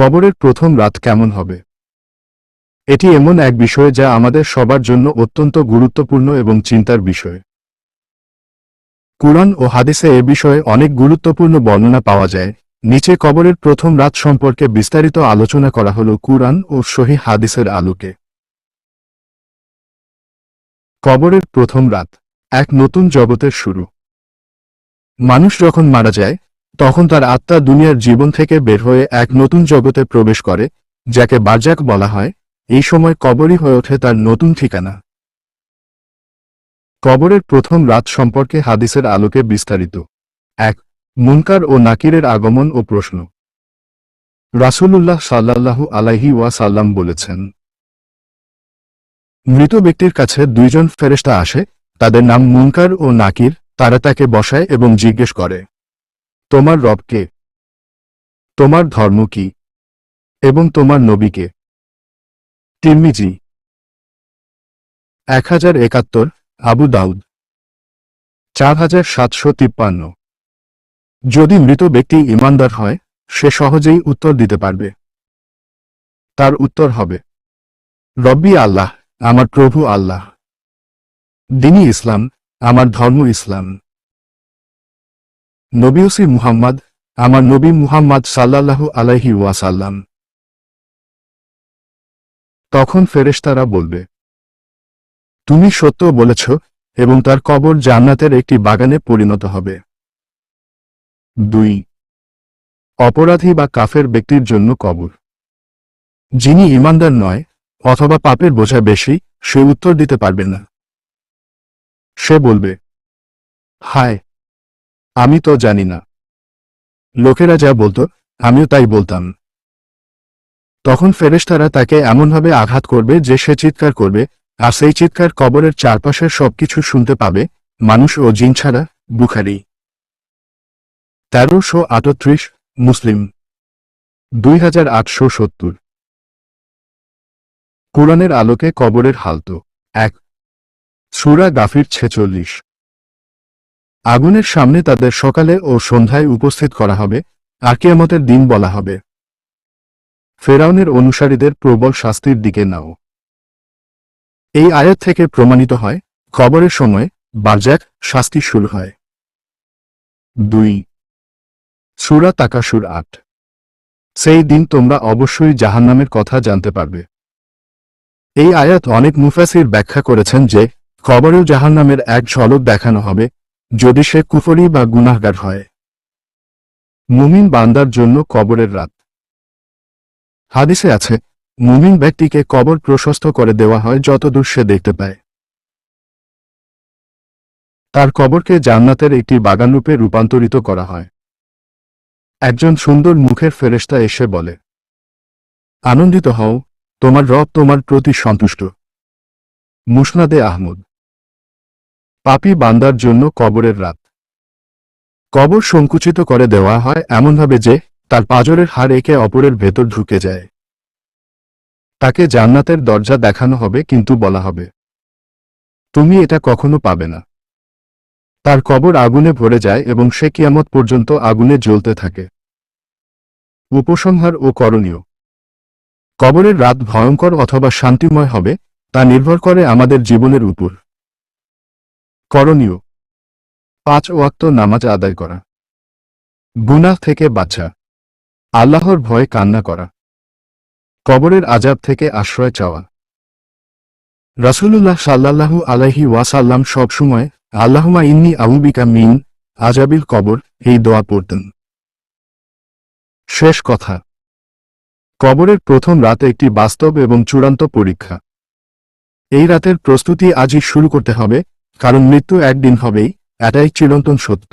কবরের প্রথম রাত কেমন হবে? এটি এমন এক বিষয় যা আমাদের সবার জন্য অত্যন্ত গুরুত্বপূর্ণ এবং চিন্তার বিষয়। কুরআন ও হাদিসে এ বিষয়ে অনেক গুরুত্বপূর্ণ বর্ণনা পাওয়া যায়। নিচে কবরের প্রথম রাত সম্পর্কে বিস্তারিত আলোচনা করা হল কুরআন ও সহি হাদিসের আলোকে। কবরের প্রথম রাত, এক নতুন জগতের শুরু। মানুষ যখন মারা যায় তখন তার আত্মা দুনিয়ার জীবন থেকে বের হয়ে এক নতুন জগতে প্রবেশ করে, যাকে বারজাক বলা হয়, এই সময় কবরই হয়ে ওঠে তার নতুন ঠিকানা। কবরের প্রথম রাত সম্পর্কে হাদিসের আলোকে বিস্তারিত। এক, মুনকার ও নাকিরের আগমন ও প্রশ্ন। রাসূলুল্লাহ সাল্লাল্লাহু আলাইহি ওয়াসাল্লাম বলেছেন, মৃত ব্যক্তির কাছে দুইজন ফেরেস্তা আসে, তাদের নাম মুনকার ও নাকির, তারা তাকে বসায় এবং জিজ্ঞেস করে। তোমার রবকে, তোমার ধর্ম কি এবং তোমার নবীকে। তিরমিজি, এক হাজার একাত্তর, আবু দাউদ, চার হাজার সাতশো তিপ্পান্ন। যদি মৃত ব্যক্তি ইমানদার হয়, সে সহজেই উত্তর দিতে পারবে। তার উত্তর হবে, রব্বি আল্লাহ, আমার প্রভু আল্লাহ। দিনী ইসলাম, আমার ধর্ম ইসলাম। নবীসি মুহাম্মদ, আমার নবী মুহাম্মদ সাল্লাল্লাহু আলাইহি ওয়াসাল্লাম। তখন ফেরেশতারা বলবে, তুমি সত্য বলেছ এবং তার কবর জান্নাতের একটি বাগানে পরিণত হবে। দুই, অপরাধী বা কাফের ব্যক্তির জন্য কবর। যিনি ইমানদার নয় অথবা পাপের বোঝা বেশি, সে উত্তর দিতে পারবে না। সে বলবে, হায় আমি তো জানি না। লোকেরা যা বলতো, আমিও তাই বলতাম। তখন ফেরেশতারা তাকে এমনভাবে আঘাত করবে যে সে চিৎকার করবে, আর সেই চিৎকার কবরের চারপাশের সবকিছু শুনতে পাবে, মানুষ ও জিন ছাড়া, বুখারি। তেরোশো আটত্রিশ মুসলিম। দুই হাজার আটশো সত্তর। কোরআনের আলোকে কবরের হালতো এক। সুরা গাফির ছেচল্লিশ। আগুনের সামনে তাদের সকালে ও সন্ধ্যায় উপস্থিত করা হবে, আর কেয়ামতের দিন বলা হবে। ফেরাউনের অনুসারীদের প্রবল শাস্তির দিকে নাও। এই আয়াত থেকে প্রমাণিত হয়, খবরের সময় বারজাক শাস্তি শুরু হয়। দুই। সুরা তাকাসুর আট। সেই দিন তোমরা অবশ্যই জাহান্নামের কথা জানতে পারবে। এই আয়াত অনেক মুফাসির ব্যাখ্যা করেছেন যে, খবরেও জাহান্নামের এক ঝলক দেখানো হবে যদি সে কুফরি বা গুনাহগার হয়। মুমিন বান্দার জন্য কবরের রাত। হাদিসে আছে, মুমিন ব্যক্তিকে কবর প্রশস্ত করে দেওয়া হয় যতদূর সে দেখতে পায়। তার কবরকে জান্নাতের একটি বাগানরূপে রূপান্তরিত করা হয়। একজন সুন্দর মুখের ফেরেশতা এসে বলে, আনন্দিত হও, তোমার রব তোমার প্রতি সন্তুষ্ট। মুসনাদে আহমদ। পাপি বান্দার জন্য কবরের রাত। কবর সংকুচিত করে দেওয়া হয় এমনভাবে যে, তার পাজরের হাড় একে অপরের ভেতর ঢুকে যায়। তাকে জান্নাতের দরজা দেখানো হবে কিন্তু বলা হবে, তুমি এটা কখনো পাবে না। তার কবর আগুনে ভরে যায় এবং সে কিয়ামত পর্যন্ত আগুনে জ্বলতে থাকে। উপসংহার ও করণীয়। কবরের রাত ভয়ঙ্কর অথবা শান্তিময় হবে, তা নির্ভর করে আমাদের জীবনের উপর। করণীয়। পাঁচ ওয়াক্ত নামাজ আদায় করা। গুনাহ থেকে বাঁচা। আল্লাহর ভয়ে কান্না করা। কবরের আজাব থেকে আশ্রয় চাওয়া। রাসূলুল্লাহ সাল্লাল্লাহু আলাইহি ওয়াসাল্লাম সবসময় আল্লাহুমা ইন্নি আউবিকা মিন আজাবিল কবর এই দোয়া পড়তেন। শেষ কথা। কবরের প্রথম রাত একটি বাস্তব এবং চূড়ান্ত পরীক্ষা। এই রাতের প্রস্তুতি আজই শুরু করতে হবে কারণ মৃত্যু একদিন হবেই এটাই চিরন্তন সত্য।